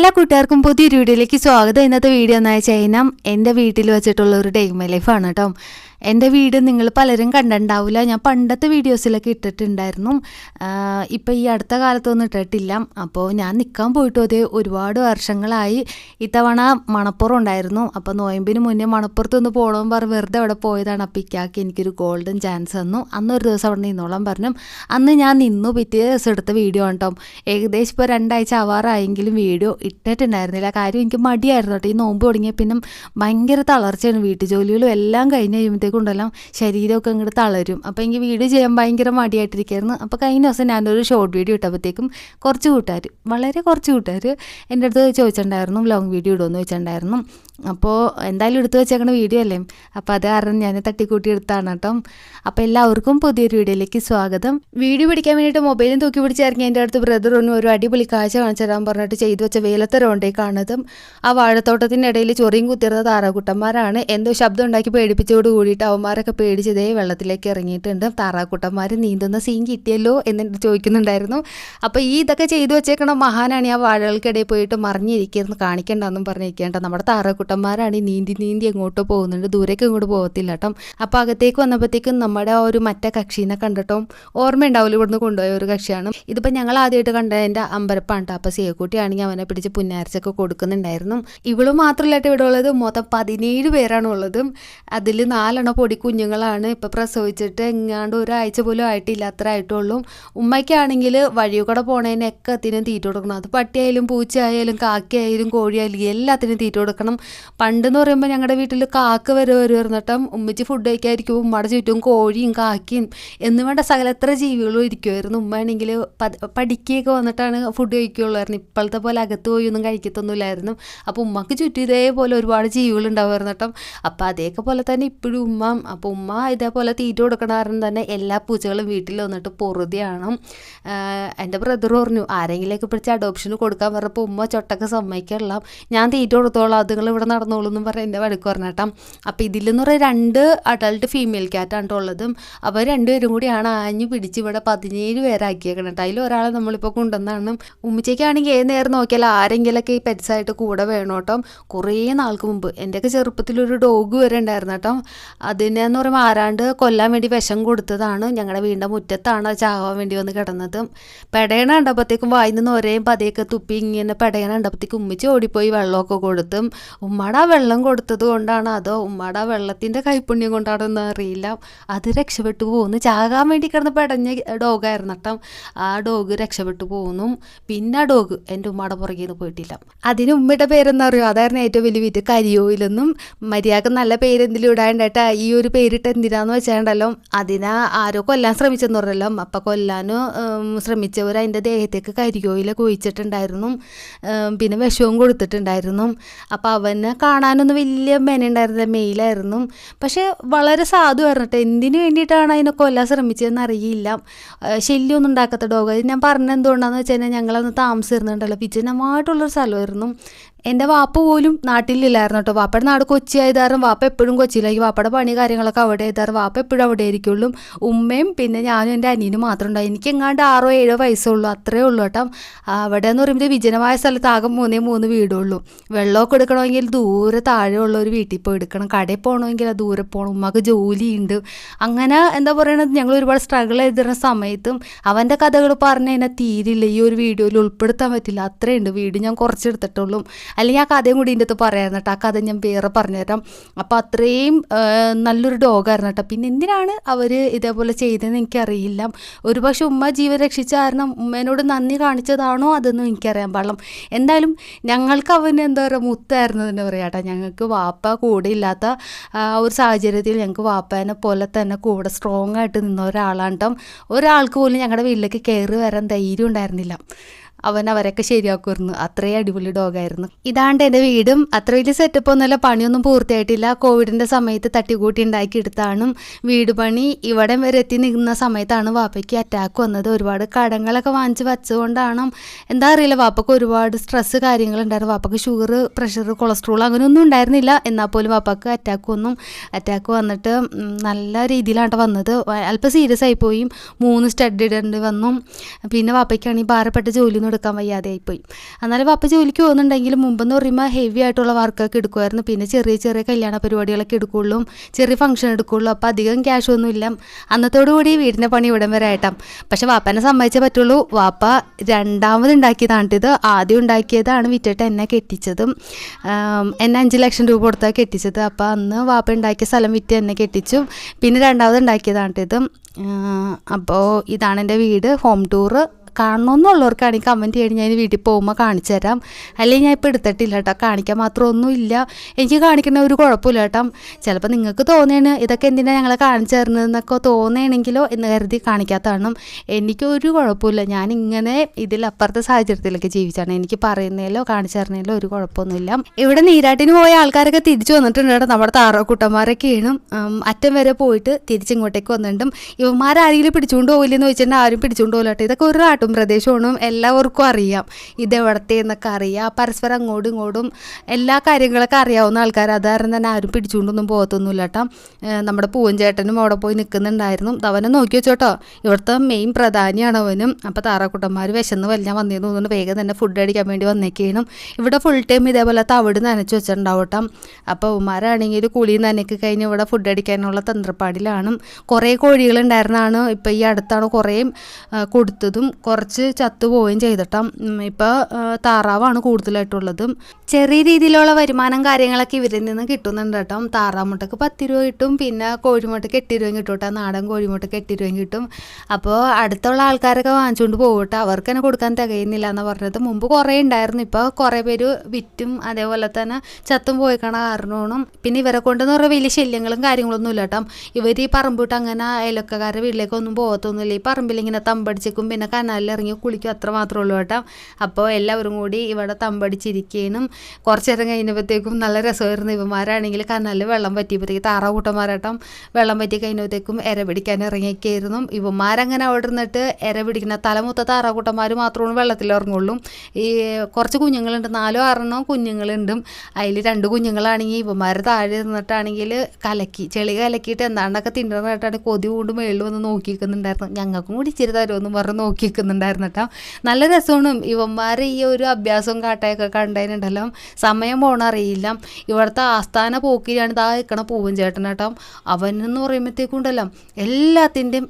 എല്ലാ കൂട്ടുകാർക്കും പുതിയൊരു വീഡിയോയിലേക്ക് സ്വാഗതം. ഇന്നത്തെ വീഡിയോ എന്ന് വെച്ചാൽ എന്റെ വീട്ടിൽ വെച്ചിട്ടുള്ള ഒരു ഡേ മൈ ലൈഫാണ് കേട്ടോ. എന്റെ വീട് നിങ്ങൾ പലരും കണ്ടിട്ടുണ്ടാവില്ല. ഞാൻ പണ്ടത്തെ വീഡിയോസിലൊക്കെ ഇട്ടിട്ടുണ്ടായിരുന്നു. ഇപ്പം ഈ അടുത്ത കാലത്തൊന്നും ഇട്ടിട്ടില്ല. അപ്പോൾ ഞാൻ നിൽക്കാൻ പോയിട്ടും അതേ ഒരുപാട് വർഷങ്ങളായി ഇത്തവണ മണപ്പുറം ഉണ്ടായിരുന്നു. അപ്പോൾ നോയമ്പിന് മുന്നേ മണപ്പുറത്തൊന്ന് പോകണമെന്ന് പറഞ്ഞ് വെറുതെ അവിടെ പോയതാണ്. അപ്പോൾ ഇക്കാക്ക് എനിക്കൊരു ഗോൾഡൻ ചാൻസ് തന്നു. അന്ന് ഒരു ദിവസം അവിടെ നിന്നോളം പറഞ്ഞു. അന്ന് ഞാൻ നിന്നു. പിറ്റേ ദിവസം എടുത്ത വീഡിയോ ഉണ്ടോ ഏകദേശം ഇപ്പോൾ രണ്ടാഴ്ച ആവാറായെങ്കിലും വീഡിയോ ഇട്ടിട്ടുണ്ടായിരുന്നില്ല. കാര്യം എനിക്ക് മടിയായിരുന്നു കേട്ടോ ഈ നോമ്പ് തുടങ്ങിയ പിന്നെ ഭയങ്കര തളർച്ചയാണ്. വീട്ടു ജോലികളും എല്ലാം കഴിഞ്ഞ് ഉണ്ടല്ലോ. ശരീരമൊക്കെ ഇങ്ങോട്ട് തളരും. അപ്പോൾ എനിക്ക് വീഡിയോ ചെയ്യാൻ ഭയങ്കര മടിയായിട്ടിരിക്കുകയായിരുന്നു അപ്പോൾ കഴിഞ്ഞ ദിവസം ഞാനൊരു ഷോർട്ട് വീഡിയോ ഇട്ടപ്പോഴത്തേക്കും കുറച്ച് കൂട്ടുകാർ വളരെ കുറച്ച് കൂട്ടുകാർ എന്റെ അടുത്ത് ചോദിച്ചിട്ടുണ്ടായിരുന്നു ലോങ് വീഡിയോ ഇടുമെന്ന് ചോദിച്ചിട്ടുണ്ടായിരുന്നു. അപ്പോൾ എന്തായാലും എടുത്തു വെച്ചേക്കണ വീഡിയോ അല്ലേ? അപ്പോൾ അത് കാരണം ഞാൻ തട്ടിക്കൂട്ടി എടുത്താണ് കേട്ടോ. അപ്പോൾ എല്ലാവർക്കും പുതിയൊരു വീഡിയോയിലേക്ക് സ്വാഗതം. വീഡിയോ പിടിക്കാൻ വേണ്ടിയിട്ട് മൊബൈലും തൂക്കി പിടിച്ചിറങ്ങി എന്റെ അടുത്ത് ബ്രദർ ഒന്നും ഒരു അടിപൊളി കാഴ്ച കാണിച്ചു തരാൻ പറഞ്ഞിട്ട് ചെയ്തു വെച്ച വേലത്തരമുണ്ടേ കാണുന്നതും ആ വാഴത്തോട്ടത്തിന്റെ ഇടയിൽ ചൊറിയും കുത്തിയിരുന്ന താറാക്കുട്ടന്മാരാണ്. എന്തോ ശബ്ദം ഉണ്ടാക്കി പേടിപ്പിച്ചോട് കൂടിയിട്ട് അവന്മാരൊക്കെ പേടിച്ചതേ വെള്ളത്തിലേക്ക് ഇറങ്ങിയിട്ടുണ്ട്. താറാക്കുട്ടന്മാർ നീന്തുന്ന സീൻ കിട്ടിയല്ലോ എന്നിട്ട് ചോദിക്കുന്നുണ്ടായിരുന്നു. അപ്പോൾ ഈ ഇതൊക്കെ ചെയ്തു വെച്ചേക്കണ മഹാനാണ് ആ വാഴകൾക്കിടയിൽ പോയിട്ട് മറിഞ്ഞിരിക്കുന്നത് കാണിക്കണ്ടെന്നും പറഞ്ഞിരിക്കേണ്ട നമ്മുടെ താറാക്കുട്ടന്മാരാണ് ഈ നീന്തി നീന്തി എങ്ങോട്ടോ പോകുന്നുണ്ട്. ദൂരേക്ക് ഇങ്ങോട്ട് പോകത്തില്ല കേട്ടോ. അപ്പോൾ അകത്തേക്ക് വന്നപ്പോഴത്തേക്കും നമ്മുടെ ആ ഒരു മറ്റേ കക്ഷീനെ കണ്ടിട്ടോ ഓർമ്മയുണ്ടാവില്ല ഇവിടുന്ന് കൊണ്ടുപോയ ഒരു കക്ഷിയാണ്. ഇതിപ്പോൾ ഞങ്ങൾ ആദ്യമായിട്ട് കണ്ടതിന്റെ അമ്പരപ്പാണ് കേട്ടോ. അപ്പോൾ സേക്കുട്ടിയാണെങ്കിൽ അവനെ പിടിച്ച് പുന്നാരച്ചൊക്കെ കൊടുക്കുന്നുണ്ടായിരുന്നു. ഇവൾ മാത്രമല്ല ഇവിടെ ഉള്ളത് മൊത്തം പതിനേഴ് പേരാണ് ഉള്ളത്. അതിൽ നാലെണ്ണ പൊടി കുഞ്ഞുങ്ങളാണ്. ഇപ്പോൾ പ്രസവിച്ചിട്ട് എങ്ങാണ്ട് ഒരാഴ്ച പോലും ആയിട്ടില്ല അത്ര ആയിട്ടുള്ളൂ. ഉമ്മയ്ക്കാണെങ്കിൽ വഴിയിൽ കൂടെ പോണേനൊക്കെ അതിനും തീറ്റ കൊടുക്കണം. അത് പട്ടിയായാലും പൂച്ചയായാലും കാക്കയായാലും കോഴിയായാലും എല്ലാത്തിനും തീറ്റ കൊടുക്കണം. പണ്ടെന്ന് പറയുമ്പോൾ ഞങ്ങളുടെ വീട്ടിൽ കാക്ക വരെ വരും എന്നിട്ടും ഉമ്മച്ചി ഫുഡ് കഴിക്കാതിരിക്കും ഉമ്മയുടെ ചുറ്റും കോഴിയും കാക്കയും എന്ന് വേണ്ട സകലത്ര ജീവികളും ഇരിക്കുമായിരുന്നു ഉമ്മയാണെങ്കിൽ പഠിക്കുകയൊക്കെ വന്നിട്ടാണ് ഫുഡ് കഴിക്കുകയുള്ളായിരുന്നു ഇപ്പോഴത്തെ പോലെ അകത്ത് പോയി ഒന്നും കഴിക്കത്തൊന്നുമില്ലായിരുന്നു. അപ്പോൾ ഉമ്മക്ക് ചുറ്റും ഇതേപോലെ ഒരുപാട് ജീവികൾ ഉണ്ടാവുമായിരുന്നു കേട്ടോ. അപ്പോൾ അതേക്കെ പോലെ തന്നെ ഇപ്പോഴും ഉമ്മ അപ്പോൾ ഉമ്മ ഇതേപോലെ തീറ്റ കൊടുക്കണ കാരണം തന്നെ എല്ലാ പൂച്ചകളും വീട്ടിൽ വന്നിട്ട് പൊറുതിയാണ് എന്റെ ബ്രദർ പറഞ്ഞു ആരെങ്കിലേക്ക് പിടിച്ച് അഡോപ്ഷന് കൊടുക്കാൻ പറഞ്ഞപ്പോൾ ഉമ്മ ചൊട്ടൊക്കെ സമ്മതിക്കാനുള്ള ഞാൻ തീറ്റ കൊടുത്തോളാം. അതുങ്ങൾ ഇവിടെ നടന്നോളൂ എന്നും പറഞ്ഞ് എന്റെ വഴക്ക് പറഞ്ഞേട്ടാ അപ്പോൾ ഇതിലെന്ന് പറയുക രണ്ട് അഡൾട്ട് ഫീമെയിൽ ക്യാറ്റാണ് ഉള്ളതും. അപ്പോൾ രണ്ടുപേരും കൂടിയാണ് ആഞ്ഞു പിടിച്ച് ഇവിടെ പതിനേഴ് പേരാക്കിയേക്കണം കേട്ടോ. അതിൽ ഒരാളെ നമ്മളിപ്പോൾ കൊണ്ടുവന്നാണ്. ഉമ്മച്ചയ്ക്കാണെങ്കിൽ ഏത് നേരം നോക്കിയാൽ ആരെങ്കിലൊക്കെ ഈ പെറ്റ്സായിട്ട് കൂടെ വേണം കേട്ടോ. കുറേ നാൾക്ക് മുമ്പ് എന്റെയൊക്കെ ചെറുപ്പത്തിലൊരു ഡോഗ് വരെ ഉണ്ടായിരുന്നു കേട്ടോ. അതിനെന്ന് പറയുമ്പോൾ ആരാണ്ട് കൊല്ലാൻ വേണ്ടി വിഷം കൊടുത്തതാണ്. ഞങ്ങളുടെ വീടിന്റെ മുറ്റത്താണ് ചാവാൻ വേണ്ടി വന്ന് കിടന്നത്. പെടയണ കണ്ടപ്പോഴത്തേക്കും വായിൽ നിന്ന് ഒരേ പതയൊക്കെ തുപ്പി ഇങ്ങനെ പെടയണ കണ്ടപ്പോഴത്തേക്കും ഉമ്മിച്ച് ഓടിപ്പോയി വെള്ളമൊക്കെ കൊടുത്തും. ഉമ്മയുടെ ആ വെള്ളം കൊടുത്തത് കൊണ്ടാണ് അതോ ഉമ്മാട വെള്ളത്തിന്റെ കൈപ്പുണ്യം കൊണ്ടാണെന്ന് അറിയില്ല. അത് രക്ഷപ്പെട്ടു പോകുന്നു ചാകാൻ വേണ്ടി കിടന്ന് പെടഞ്ഞ ഡോഗായിരുന്നു കേട്ടോ ആ ഡോഗ് രക്ഷപ്പെട്ടു പോകുന്നു പിന്നെ ആ ഡോഗ് എന്റെ ഉമ്മാടെ പുറകെ നിന്ന് പോയിട്ടില്ല. അതിന് ഉമ്മയുടെ പേരെന്ന് അറിയോ? അതായിരുന്നു ഏറ്റവും വലിയ വീറ്റ്. കരിയോയിലെന്നും മര്യാദയ്ക്ക് നല്ല പേരെന്തിലും ഇടാണ്ടായിട്ട് ഈ ഒരു പേരിട്ട് എന്തിനാന്ന് വെച്ചാണ്ടല്ലോ. അതിനെ ആരോ കൊല്ലാൻ ശ്രമിച്ചെന്ന് പറഞ്ഞല്ലോ. അപ്പം കൊല്ലാനോ ശ്രമിച്ചവർ അതിന്റെ ദേഹത്തേക്ക് കരിയോയിലൊക്കെ ഒഴിച്ചിട്ടുണ്ടായിരുന്നു പിന്നെ വിഷവും കൊടുത്തിട്ടുണ്ടായിരുന്നു. അപ്പോൾ അവനെ കാണാനൊന്നും വലിയ മെനുണ്ടായിരുന്നില്ല മെയിലായിരുന്നു. പക്ഷേ വളരെ സാധുവായിരുന്നു കേട്ടോ എന്തിനു വേണ്ടിയിട്ടാണ് അതിനെ കൊല്ലാൻ ശ്രമിച്ചതെന്ന് അറിയില്ല. ശല്യമൊന്നും ഉണ്ടാക്കാത്ത ഡോഗ്. ഞാൻ പറഞ്ഞ എന്തുകൊണ്ടാണെന്ന് വെച്ച് ഞങ്ങളന്ന് താമസിച്ചിരുന്നുണ്ടല്ലോ. വിജനമായിട്ടുള്ളൊരു സ്ഥലമായിരുന്നു. എന്റെ വാപ്പ പോലും നാട്ടിലില്ലായിരുന്നു കേട്ടോ വാപ്പയുടെ നാട് കൊച്ചി ആയതാറും വാപ്പ എപ്പോഴും കൊച്ചിയിലായിരിക്കും വാപ്പയുടെ പണി കാര്യങ്ങളൊക്കെ അവിടെ ആയതാറും വാപ്പ എപ്പോഴും അവിടെ ആയിരിക്കുള്ളൂ ഉമ്മയും പിന്നെ ഞാനും എന്റെ അനിയനും മാത്രം ഉണ്ടായി എനിക്ക് എങ്ങാണ്ട് ആറോ ഏഴോ വയസ്സുള്ളൂ അത്രേ ഉള്ളൂ കേട്ടോ അവിടെ എന്ന് പറയുമ്പോൾ വിജനമായ സ്ഥലത്ത് ആകെ മൂന്നേ മൂന്ന് വീടുള്ളൂ വെള്ളമൊക്കെ എടുക്കണമെങ്കിൽ ദൂരെ താഴെയുള്ള ഒരു വീട്ടിൽ പോയി എടുക്കണം. കടയിൽ പോകണമെങ്കിൽ അത് ദൂരെ പോകണം. ഉമ്മക്ക് ജോലിയുണ്ട്. അങ്ങനെ എന്താ പറയണത്? ഞങ്ങൾ ഒരുപാട് സ്ട്രഗിൾ ചെയ്തിരുന്ന സമയത്തും അവന്റെ കഥകൾ പറഞ്ഞു കഴിഞ്ഞാൽ തീരില്ല. ഈ ഒരു വീഡിയോയിൽ ഉൾപ്പെടുത്താൻ പറ്റില്ല. അത്രയുണ്ട്. വീട് ഞാൻ കുറച്ചെടുത്തിട്ടുള്ളൂ. അല്ലെങ്കിൽ ആ കഥയും കൂടി ഇതിന്റെ അടുത്ത് പറയായിരുന്നു കേട്ടോ. ആ കഥ ഞാൻ വേറെ പറഞ്ഞുതരാം. അപ്പോൾ അത്രയും നല്ലൊരു ഡോഗായിരുന്നു കേട്ടോ. പിന്നെ എന്തിനാണ് അവർ ഇതേപോലെ ചെയ്തതെന്ന് എനിക്കറിയില്ല. ഒരുപക്ഷെ ഉമ്മ ജീവൻ രക്ഷിച്ച കാരണം ഉമ്മേനോട് നന്ദി കാണിച്ചതാണോ അതൊന്നും എനിക്കറിയാൻ പാടില്ല. എന്തായാലും ഞങ്ങൾക്ക് അവന് എന്താ പറയുക മുത്തായിരുന്നു തന്നെ പറയാം കേട്ടോ. ഞങ്ങൾക്ക് വാപ്പ കൂടെ ഇല്ലാത്ത ആ ഒരു സാഹചര്യത്തിൽ ഞങ്ങൾക്ക് വാപ്പേനെ പോലെ തന്നെ കൂടെ സ്ട്രോങ് ആയിട്ട് നിന്ന ഒരാളാണ് കേട്ടോ. ഒരാൾക്ക് പോലും ഞങ്ങളുടെ വീട്ടിലേക്ക് കയറി വരാൻ ധൈര്യം ഉണ്ടായിരുന്നില്ല. അവൻ അവരൊക്കെ ശരിയാക്കുമായിരുന്നു. അത്രയും അടിപൊളി ഡോഗായിരുന്നു ഇതാണ്ട് എന്റെ വീടും അത്ര വലിയ സെറ്റപ്പ് ഒന്നുമല്ല പണിയൊന്നും പൂർത്തിയായിട്ടില്ല. കോവിഡിന്റെ സമയത്ത് തട്ടിക്കൂട്ടി ഉണ്ടാക്കി എടുത്താണ് വീട് പണി. ഇവിടെ വരെ എത്തി നിൽക്കുന്ന സമയത്താണ് വാപ്പയ്ക്ക് അറ്റാക്ക് വന്നത്. ഒരുപാട് കടങ്ങളൊക്കെ വാങ്ങിച്ച് വച്ചുകൊണ്ടാണ് എന്താ അറിയില്ല വാപ്പക്ക് ഒരുപാട് സ്ട്രെസ്സ് കാര്യങ്ങളുണ്ടായിരുന്നു. വാപ്പക്ക് ഷുഗർ പ്രഷർ കൊളസ്ട്രോൾ അങ്ങനെയൊന്നും ഉണ്ടായിരുന്നില്ല. എന്നാൽ പോലും വാപ്പക്ക് അറ്റാക്ക് വന്നു. അറ്റാക്ക് വന്നിട്ട് നല്ല രീതിയിലാണ് വന്നത്. അല്പം സീരിയസ് ആയിപ്പോയി. മൂന്ന് സ്റ്റഡ് ഇടേണ്ടി വന്നു. പിന്നെ വാപ്പയ്ക്കാണെങ്കിൽ ഭാരപ്പെട്ട ജോലി എടുക്കാൻ വയ്യാതെ ആയിപ്പോയി എന്നാലും പപ്പ ജോലിക്ക് പോകുന്നുണ്ടെങ്കിൽ മുമ്പെന്ന് പറയുമ്പോൾ ഹെവി ആയിട്ടുള്ള വർക്കൊക്കെ എടുക്കുമായിരുന്നു പിന്നെ ചെറിയ ചെറിയ കല്യാണ പരിപാടികളൊക്കെ എടുക്കുള്ളൂ. ചെറിയ ഫംഗ്ഷൻ എടുക്കുള്ളൂ. അപ്പോൾ അധികം ക്യാഷ് ഒന്നുമില്ല അന്നത്തോടു കൂടി വീടിന്റെ പണി ഇവിടം വരെ ആയിട്ടാം. പക്ഷെ വാപ്പനെ സമ്മതിച്ചേ പറ്റുള്ളൂ. വാപ്പ രണ്ടാമത് ഉണ്ടാക്കിയതാണിത്. ആദ്യം ഉണ്ടാക്കിയതാണ്. വിറ്റിട്ട് എന്നെ കെട്ടിച്ചതും. എന്നെ അഞ്ച് ലക്ഷം രൂപ കൊടുത്താണ് കെട്ടിച്ചത്. അപ്പോൾ അന്ന് വാപ്പ ഉണ്ടാക്കിയ സ്ഥലം വിറ്റ് എന്നെ കെട്ടിച്ചു. പിന്നെ രണ്ടാമത് ഉണ്ടാക്കിയതാണിത്. അപ്പോൾ ഇതാണ് എന്റെ വീട്. ഹോം ടൂറ് കാണണമെന്നുള്ളവർക്കാണെങ്കിൽ കമന്റ് ചെയ്യണം ഞാൻ വീട്ടിൽ പോകുമ്പോൾ കാണിച്ചു തരാം. അല്ലെങ്കിൽ ഞാൻ ഇപ്പോൾ എടുത്തിട്ടില്ല കേട്ടോ. കാണിക്കാൻ മാത്രം ഇല്ല എനിക്ക് കാണിക്കുന്ന ഒരു കുഴപ്പമില്ല കേട്ടോ. ചിലപ്പോൾ നിങ്ങൾക്ക് തോന്നിയാണ് ഇതൊക്കെ എന്തിനാണ് ഞങ്ങളെ കാണിച്ചു തരുന്നതെന്നൊക്കെ തോന്നുകയാണെങ്കിലോ? എന്ന് കരുതി കാണിക്കാത്തതാണ് എനിക്കൊരു കുഴപ്പമില്ല. ഞാൻ ഇങ്ങനെ ഇതിലപ്പുറത്തെ സാഹചര്യത്തിലൊക്കെ ജീവിച്ചാണ്. എനിക്ക് പറയുന്നതിലോ കാണിച്ചു തരുന്നതിലോ ഒരു കുഴപ്പമൊന്നുമില്ല. ഇവിടെ നീരാട്ടിന് പോയ ആൾക്കാരൊക്കെ തിരിച്ചു വന്നിട്ടുണ്ട് കേട്ടോ. നമ്മുടെ താറക്കുട്ടന്മാരൊക്കെയാണ് അറ്റം വരെ പോയിട്ട് തിരിച്ചിങ്ങോട്ടേക്ക് വന്നിട്ടുണ്ട്. ഇവന്മാരാരെങ്കിലും പിടിച്ചുകൊണ്ട് പോയില്ലെന്ന് ചോദിച്ചിട്ടുണ്ടെങ്കിൽ ആരും പിടിച്ചുകൊണ്ട് പോകില്ല കേട്ടോ. ഇതൊക്കെ ഒരു നാട്ടും പ്രദേശമാണ് എല്ലാവർക്കും അറിയാം. ഇതെവിടത്തെ എന്നൊക്കെ അറിയാം. പരസ്പരം അങ്ങോട്ടും ഇങ്ങോട്ടും എല്ലാ കാര്യങ്ങളൊക്കെ അറിയാവുന്ന ആൾക്കാർ അത് തന്നെ ആരും പിടിച്ചുകൊണ്ടൊന്നും പോകത്തൊന്നുമില്ല കേട്ടോ. നമ്മുടെ പൂവൻ ചേട്ടനും അവിടെ പോയി നിൽക്കുന്നുണ്ടായിരുന്നു. അവനെ നോക്കി വെച്ചോട്ടോ. ഇവിടുത്തെ മെയിൻ പ്രധാനിയാണ് അവനും. അപ്പോൾ താറാക്കുട്ടന്മാർ വിശന്ന് വലിയ വന്നേന്ന് തോന്നുന്നു. വേഗം തന്നെ ഫുഡ് അടിക്കാൻ വേണ്ടി വന്നേക്കാണ് ഇവിടെ ഫുൾ ടൈം ഇതേപോലെ തവിട് നനച്ച് വെച്ചിട്ടുണ്ടാവും കേട്ടോ. അപ്പോൾ ഉമാരാണെങ്കിൽ കുളി നനയ്ക്ക് കഴിഞ്ഞ് ഇവിടെ ഫുഡ് അടിക്കാനുള്ള തന്ത്രപ്പാടിലാണ്. കുറേ കോഴികളുണ്ടായിരുന്നാണ് ഇപ്പോൾ ഈ അടുത്താണ് കുറേ കൊടുത്തതും. കുറച്ച് ചത്തുപോവുകയും ചെയ്തിട്ടാം. ഇപ്പോൾ താറാവാണ് കൂടുതലായിട്ടുള്ളത്. ചെറിയ രീതിയിലുള്ള വരുമാനം കാര്യങ്ങളൊക്കെ ഇവരിൽ നിന്ന് കിട്ടുന്നുണ്ട് കേട്ടോ. താറാമുട്ടക്ക് പത്ത് രൂപ കിട്ടും പിന്നെ കോഴിമുട്ടക്ക് എട്ട് രൂപയും കിട്ടും കേട്ടോ. നാടൻ കോഴിമുട്ടക്ക് എട്ട് രൂപയും കിട്ടും. അപ്പോൾ അടുത്തുള്ള ആൾക്കാരൊക്കെ വാങ്ങിച്ചുകൊണ്ട് പോകും കേട്ടോ. അവർക്ക് തന്നെ കൊടുക്കാൻ തികയുന്നില്ല എന്ന് പറഞ്ഞത്. മുമ്പ് കുറേ ഉണ്ടായിരുന്നു. ഇപ്പോൾ കുറേ പേര് വിറ്റും അതേപോലെ തന്നെ ചത്തും പോയിക്കണ കാരണമാണ് പിന്നെ ഇവരെ കൊണ്ടെന്ന് പറഞ്ഞാൽ വലിയ ശല്യങ്ങളും കാര്യങ്ങളൊന്നും ഇല്ല കേട്ടോ. ഇവർ ഈ പറമ്പിട്ട് അങ്ങനെ അയലൊക്കക്കാരുടെ വീട്ടിലേക്കൊന്നും പോകത്തൊന്നുമില്ല. ഈ പറമ്പിൽ ഇങ്ങനെ തമ്പടിച്ചേക്കും പിന്നെ കനാലിൽ ഇറങ്ങി കുളിക്കും അത്ര മാത്രമേ ഉള്ളൂ കേട്ടോ. അപ്പോൾ എല്ലാവരും കൂടി ഇവിടെ തമ്പടിച്ചിരിക്കാനും. കുറച്ച് നേരം കഴിഞ്ഞപ്പോഴത്തേക്കും നല്ല രസമായിരുന്നു ഇവന്മാരാണെങ്കിൽ. കനാലിൽ വെള്ളം പറ്റിയപ്പോഴത്തേക്ക് താറാകൂട്ടന്മാരാട്ടം വെള്ളം പറ്റി കഴിഞ്ഞപ്പോഴത്തേക്കും എര പിടിക്കാൻ ഇറങ്ങിയൊക്കെയായിരുന്നു. ഇവന്മാരങ്ങനെ അവിടെ ഇരുന്നിട്ട് എര പിടിക്കുന്ന തലമുത്ത താറാകൂട്ടന്മാർ മാത്രമാണ് വെള്ളത്തിൽ ഇറങ്ങുള്ളൂ. ഈ കുറച്ച് കുഞ്ഞുങ്ങളുണ്ട് നാലോ ആറെണ്ണോ കുഞ്ഞുങ്ങളുണ്ട്. അതിൽ രണ്ട് കുഞ്ഞുങ്ങളാണെങ്കിൽ ഇവന്മാർ താഴെ നിന്നിട്ടാണെങ്കിൽ കലക്കി ചെളി കലക്കിയിട്ട് എന്താണ്ടൊക്കെ തിന്നണമായിട്ടാണ് കൊതി കൊണ്ട് മേളിൽ വന്ന് നോക്കി നിൽക്കുന്നുണ്ടായിരുന്നു ഞങ്ങൾക്കും കൂടി ഇച്ചിരി തരുമെന്ന് പറഞ്ഞ് നോക്കി നിൽക്കുന്നുണ്ടായിരുന്നു കേട്ടോ നല്ല രസമാണ്. ഇവന്മാരെ ഈ ഒരു അഭ്യാസവും കാട്ടയൊക്കെ കണ്ടതിനുണ്ടല്ലോ. സമയം പോണ അറിയില്ല. ഇവിടുത്തെ ആസ്ഥാന പോക്കിലാണ് ഇതാ നിൽക്കണ പൂവൻ ചേട്ടൻ കേട്ടോ അവനെന്ന് പറയുമ്പോഴത്തേക്കും ഉണ്ടല്ലോ എല്ലാത്തിന്റെയും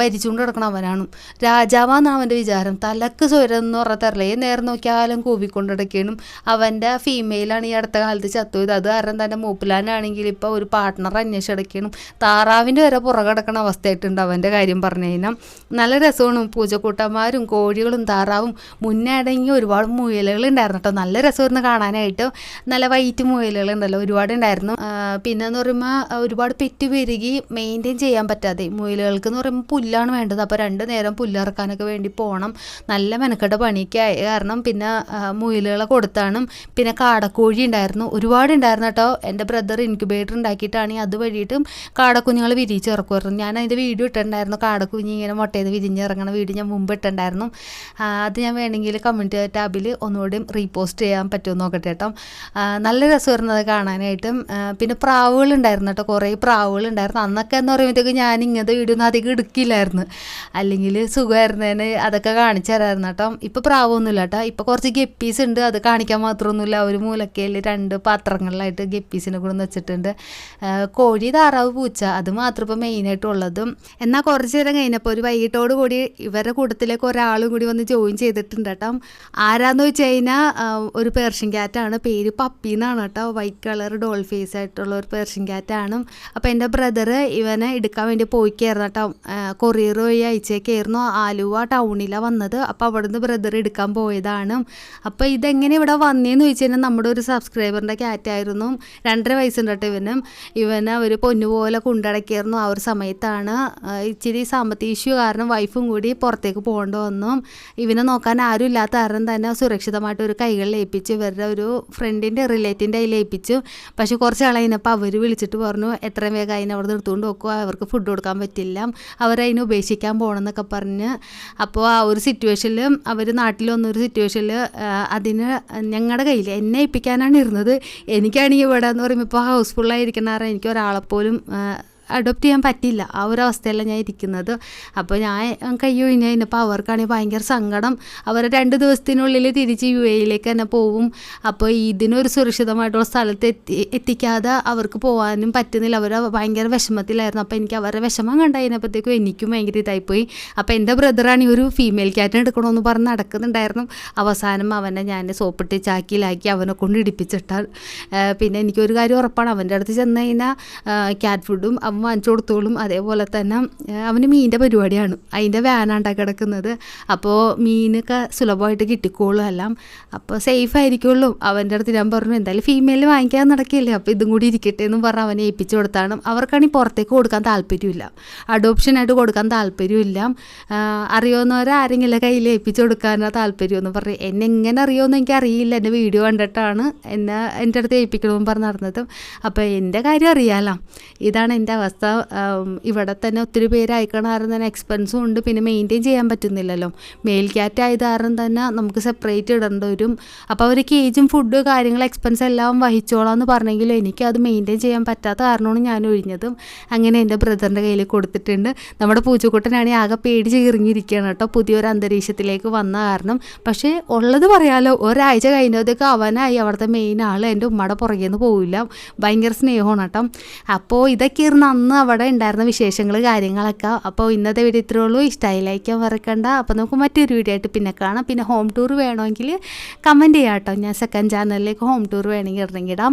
ഭരിച്ചുകൊണ്ട് കിടക്കണം അവനാണ്. രാജാവാന്ന് അവന്റെ വിചാരം. തലക്ക് സ്വരം എന്ന് പറഞ്ഞ തരലേ നേരം നോക്കിയാലും കൂവിക്കൊണ്ടിടയ്ക്കാനും അവന്റെ ഫീമെയിലാണ് ഈ അടുത്ത കാലത്ത് ചത്തുപോയത്. അത് കാരണം തന്റെ മൂപ്പിലാനാണെങ്കിൽ ഇപ്പോൾ ഒരു പാർട്ട്ണർ അന്വേഷിച്ചടയ്ക്കണം താറാവിന്റെ വരെ പുറകടക്കണ അവസ്ഥയായിട്ടുണ്ട് അവന്റെ കാര്യം പറഞ്ഞു കഴിഞ്ഞാൽ നല്ല രസമാണ് പൂജക്കൂട്ടന്മാരും കോഴികളും താറാവും മുന്നേ അടങ്ങി ഒരുപാട് മുയലുകൾ ഉണ്ടായിരുന്നു കേട്ടോ. നല്ല രസമായിരുന്നു കാണാനായിട്ട്. നല്ല വൈറ്റ് മുയലുകൾ ഉണ്ടല്ലോ ഒരുപാട് ഉണ്ടായിരുന്നു പിന്നെന്ന് പറയുമ്പോൾ ഒരുപാട് പെറ്റ് പെരുകി മെയിന്റെയിൻ ചെയ്യാൻ പറ്റാതെ. മുയലുകൾക്ക് എന്ന് പറയുമ്പോൾ പുല്ലാണ് വേണ്ടത്. അപ്പോൾ രണ്ട് നേരം പുല്ലിറക്കാനൊക്കെ വേണ്ടി പോകണം നല്ല മെനക്കെട്ട പണിയൊക്കെ കാരണം പിന്നെ മുയലുകളെ കൊടുത്താണ് പിന്നെ കാടക്കോഴി ഉണ്ടായിരുന്നു. ഒരുപാട് ഉണ്ടായിരുന്നു കേട്ടോ. എന്റെ ബ്രദർ ഇൻക്യുബേറ്റർ ഉണ്ടാക്കിയിട്ടാണ് അത് വഴിയിട്ടും കാടക്കുഞ്ഞുങ്ങൾ വിരിയിച്ചിറക്കുമായിരുന്നു. ഞാൻ അതിന്റെ വീഡിയോ ഇട്ടിട്ടുണ്ടായിരുന്നു. കാടക്കുഞ്ഞ് ഇങ്ങനെ മുട്ടയിൽ വിരിഞ്ഞിറങ്ങണ വീഡിയോ ഞാൻ മുമ്പ് ഇട്ടുണ്ടായിരുന്നു അത് ഞാൻ വേണമെങ്കിൽ കമന്റ് ടാബിൽ ഒന്നുകൂടി റീപോസ്റ്റ് ചെയ്യാൻ പറ്റുമോ നോക്കട്ടെ കേട്ടോ. നല്ല രസമായിരുന്നു അത് കാണാനായിട്ടും. പിന്നെ പ്രാവുകൾ ഉണ്ടായിരുന്നു കേട്ടോ. കുറേ പ്രാവുകൾ ഉണ്ടായിരുന്നു. അന്നൊക്കെ എന്ന് പറയുമ്പോഴത്തേക്ക് ഞാൻ ഇങ്ങനത്തെ വീഡിയോ ഒന്നും അധികം എടുക്കില്ലായിരുന്നു. അല്ലെങ്കിൽ സുഖമായിരുന്നതിന് അതൊക്കെ കാണിച്ചു തരായിരുന്നു കേട്ടോ. ഇപ്പോൾ പ്രാവൊന്നുമില്ല കേട്ടോ. ഇപ്പോൾ കുറച്ച് ഗപ്പീസ് ഉണ്ട്. അത് കാണിക്കാൻ മാത്രമൊന്നുമില്ല. ഒരു മൂലക്കയിൽ രണ്ട് പാത്രങ്ങളിലായിട്ട് ഗപ്പീസിനെ കൂടെ വെച്ചിട്ടുണ്ട്. കോഴി താറാവ് പൂച്ച. അത് മാത്രം ഇപ്പോൾ മെയിനായിട്ടുള്ളതും എന്നാൽ കുറച്ച് നേരം കഴിഞ്ഞപ്പോൾ ഒരു വൈകിട്ടോട് കൂടി ഇവരുടെ കൂട്ടത്തിലേക്ക് ഒരാളും കൂടി വന്ന് ജോയിൻ ചെയ്തിട്ടുണ്ട് കേട്ടോ. ആരാന്ന് വെച്ച് കഴിഞ്ഞാൽ ഒരു പേർഷ്യൻ ക്യാറ്റാണ് പേര് പപ്പി എന്നാണ് കേട്ടോ. വൈറ്റ് കളർ ഡോൾ ഫേസ് ആയിട്ടുള്ള ഒരു പേർഷ്യൻ ക്യാറ്റാണ് അപ്പോൾ എന്റെ ബ്രദർ ഇവനെ എടുക്കാൻ വേണ്ടി പോയി പോയിക്കായിരുന്നു കേട്ടോ. കൊറിയർ വഴി അയച്ചേക്കായിരുന്നു. ആലുവ ടൗണിലാണ് വന്നത്. അപ്പോൾ അവിടുന്ന് ബ്രദർ എടുക്കാൻ പോയതാണ്. അപ്പോൾ ഇതെങ്ങനെ ഇവിടെ വന്നേന്ന് ചോദിച്ചു കഴിഞ്ഞാൽ നമ്മുടെ ഒരു സബ്സ്ക്രൈബറിന്റെ ക്യാറ്റായിരുന്നു രണ്ടര വയസ്സുണ്ട് കേട്ടോ ഇവനും. ഇവനെ ഒരു പൊന്നുപോലെ കൊണ്ടടക്കിയായിരുന്നു ആ ഒരു സമയത്താണ്. ഇച്ചിരി സാമ്പത്തിക ഇഷ്യൂ കാരണം വൈഫും കൂടി പുറത്തേക്ക് പോകേണ്ടി വന്നും ഇവനെ നോക്കാൻ ആരും ഇല്ലാത്ത കാരണം തന്നെ സുരക്ഷിതമായിട്ട് ഒരു കൈകളിൽ ഏൽപ്പിച്ച് ഇവരുടെ ഒരു ഫ്രണ്ടിന്റെ റിലേറ്റീവിന്റെ കയ്യിൽ ഏൽപ്പിച്ചു പക്ഷേ കുറച്ച് ആളതിനപ്പോൾ അവർ വിളിച്ചിട്ട് പറഞ്ഞു എത്രയും വേഗം അതിനെ അവിടെ നിർത്തുകൊണ്ട് വെക്കുക അവർക്ക് ഫുഡ് കൊടുക്കാൻ പറ്റില്ല. അവരതിനെ ഉപേക്ഷിക്കാൻ പോകണമെന്നൊക്കെ പറഞ്ഞ്. അപ്പോൾ ആ ഒരു സിറ്റുവേഷനിൽ അവർ നാട്ടിൽ വന്നൊരു സിറ്റുവേഷനിൽ അതിന് ഞങ്ങളുടെ കയ്യിൽ എന്നെ ഏൽപ്പിക്കാനാണ് ഇരുന്നത്. എനിക്കാണെങ്കിൽ ഇവിടെ എന്ന് പറയുമ്പോൾ ഇപ്പോൾ ഹൗസ്ഫുള്ളായിരിക്കുന്ന കാരണം എനിക്ക് ഒരാളെപ്പോലും അഡോപ്റ്റ് ചെയ്യാൻ പറ്റില്ല. ആ ഒരു അവസ്ഥയിലാണ് ഞാൻ ഇരിക്കുന്നത്. അപ്പോൾ ഞാൻ കയ്യോ ഇനി കഴിഞ്ഞപ്പോൾ അവർക്കാണെങ്കിൽ ഭയങ്കര സങ്കടം. അവർ രണ്ട് ദിവസത്തിനുള്ളിൽ തിരിച്ച് യു എയിലേക്ക് തന്നെ പോവും. അപ്പോൾ ഇതിനൊരു സുരക്ഷിതമായിട്ടുള്ള സ്ഥലത്ത് എത്തി എത്തിക്കാതെ അവർക്ക് പോകാനും പറ്റുന്നില്ല. അവർ ഭയങ്കര വിഷമത്തിലായിരുന്നു. അപ്പോൾ എനിക്ക് അവരുടെ വിഷമം കണ്ടതിനപ്പോഴത്തേക്കും എനിക്കും ഭയങ്കര ഇതായിപ്പോയി. അപ്പോൾ എന്റെ ബ്രദറാണ് ഈ ഒരു ഫീമെയിൽ ക്യാറ്റിനെ എടുക്കണമെന്ന് പറഞ്ഞ് നടക്കുന്നുണ്ടായിരുന്നു. അവസാനം അവനെ ഞാൻ സോപ്പിട്ട് ചാക്കിയിലാക്കി അവനെ കൊണ്ട് ഇടിപ്പിച്ചിട്ടാൽ പിന്നെ എനിക്കൊരു കാര്യം ഉറപ്പാണ്. അവന്റെ അടുത്ത് ചെന്ന് കഴിഞ്ഞാൽ ക്യാറ്റ് ഫുഡും അവൻ വാങ്ങിച്ചു കൊടുത്തോളും അതേപോലെ തന്നെ അവന് മീനിന്റെ പരിപാടിയാണ്. അതിന്റെ വാനാണ്ടാ കിടക്കുന്നത്. അപ്പോൾ മീനൊക്കെ സുലഭമായിട്ട് കിട്ടിക്കോളും എല്ലാം. അപ്പോൾ സേഫ് ആയിരിക്കുള്ളൂ. അവന്റെ അടുത്ത് ഞാൻ പറഞ്ഞു എന്തായാലും ഫീമെയിൽ വാങ്ങിക്കാൻ നടക്കില്ലേ? അപ്പോൾ ഇതും കൂടി ഇരിക്കട്ടെ എന്നും പറഞ്ഞ് അവനെ ഏൽപ്പിച്ചു കൊടുത്താണ്. അവർക്കാണെങ്കിൽ പുറത്തേക്ക് കൊടുക്കാൻ താല്പര്യമില്ല. അഡോപ്ഷനായിട്ട് കൊടുക്കാൻ താല്പര്യമില്ല. അറിയാവുന്നവരെ ആരെങ്കിലും കയ്യിൽ ഏൽപ്പിച്ചു കൊടുക്കാനോ താല്പര്യം എന്ന് പറഞ്ഞു. എന്നെ എങ്ങനെ അറിയുമെന്ന് എനിക്ക് അറിയില്ല. എന്റെ വീഡിയോ കണ്ടിട്ടാണ് എന്നെ എന്റെ അടുത്ത് ഏൽപ്പിക്കണമെന്ന് പറഞ്ഞ് നടന്നത്. അപ്പോൾ എന്റെ കാര്യം അറിയാലോ. ഇതാണ് എന്റെ അവസ്ഥ. ആം, ഇവിടെ തന്നെ ഒത്തിരി പേര് അയക്കണ തന്നെ എക്സ്പെൻസും ഉണ്ട്. പിന്നെ മെയിന്റെയിൻ ചെയ്യാൻ പറ്റുന്നില്ലല്ലോ. മെയിൽ ക്യാറ്റ് ആയത് കാരണം തന്നെ നമുക്ക് സെപ്പറേറ്റ് ഇടേണ്ടി വരും. അപ്പോൾ അവർ കേജും ഫുഡ് കാര്യങ്ങൾ എക്സ്പെൻസ് എല്ലാം വഹിച്ചോളാം എന്ന് പറഞ്ഞെങ്കിലും എനിക്ക് അത് മെയിന്റെയിൻ ചെയ്യാൻ പറ്റാത്ത കാരണമാണ് ഞാൻ ഒഴിഞ്ഞതും. അങ്ങനെ എന്റെ ബ്രദറിന്റെ കയ്യിൽ കൊടുത്തിട്ടുണ്ട്. നമ്മുടെ പൂച്ചക്കുട്ടനാണെങ്കിൽ ആകെ പേടിച്ച് ഇറങ്ങിയിരിക്കുകയാണ് കേട്ടോ. പുതിയൊരു അന്തരീക്ഷത്തിലേക്ക് വന്ന കാരണം. പക്ഷേ ഉള്ളത് പറയാലോ ഒരാഴ്ച കഴിഞ്ഞതൊക്കെ അവനായി. അവിടുത്തെ മെയിൻ ആൾ എന്റെ ഉമ്മയുടെ പുറകെ നിന്ന് പോവില്ല. ഭയങ്കര സ്നേഹമാണ് കേട്ടോ. അപ്പോൾ ഇതൊക്കെ ഇരുന്ന് അന്ന് അവിടെ ഉണ്ടായിരുന്ന വിശേഷങ്ങൾ കാര്യങ്ങളൊക്കെ. അപ്പോൾ ഇന്നത്തെ വീഡിയോ ഇത്രേ ഉള്ളൂ. ഇഷ്ടമായി ലൈക്കാൻ മറക്കണ്ട. അപ്പോൾ നമുക്ക് മറ്റൊരു വീഡിയോ ആയിട്ട് പിന്നെ കാണാം. പിന്നെ ഹോം ടൂർ വേണമെങ്കിൽ കമന്റ് ചെയ്യാം കേട്ടോ ഞാൻ സെക്കൻഡ് ചാനലിലേക്ക് ഹോം ടൂർ വേണമെങ്കിൽ ഇറങ്ങിയിടാം